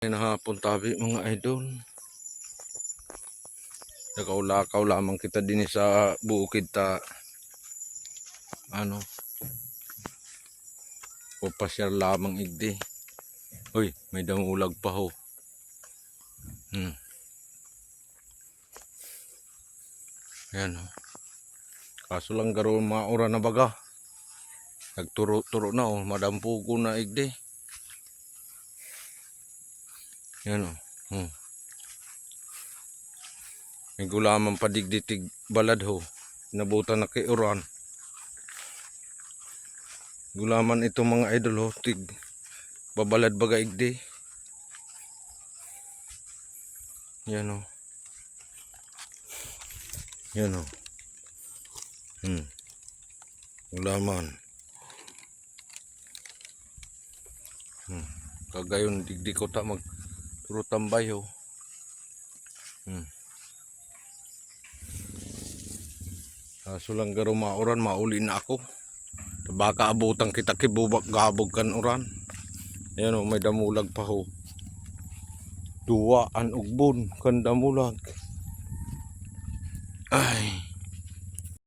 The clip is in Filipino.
Ay hapon tabi mga idol. Nakaulakaw lamang kita din sa bukid ta ano o pasyar lamang igdi. Uy, may damulag pa ho. Hmm. Ayan ho. Kaso lang garo mga ora na baga. Nagturo-turo na oh, madampo ko na igdi. Yan o. Hmm. May gulaman padigditig balad ho. Nabutan na kay Uran. Gulaman ito mga idol ho. Tig babalad baga igdi. Yan o. Yan o. Hmm. Gulaman. Hmm. Kagayon digdi ko ta mag Puro tambay ho. Hmm. Kaso lang garo mauran, mauli na ako. Baka abutan kita kibubak gabog kan uran. Ayan o, may damulag pa ho. Duwa an ugbon kan damulag. Ay.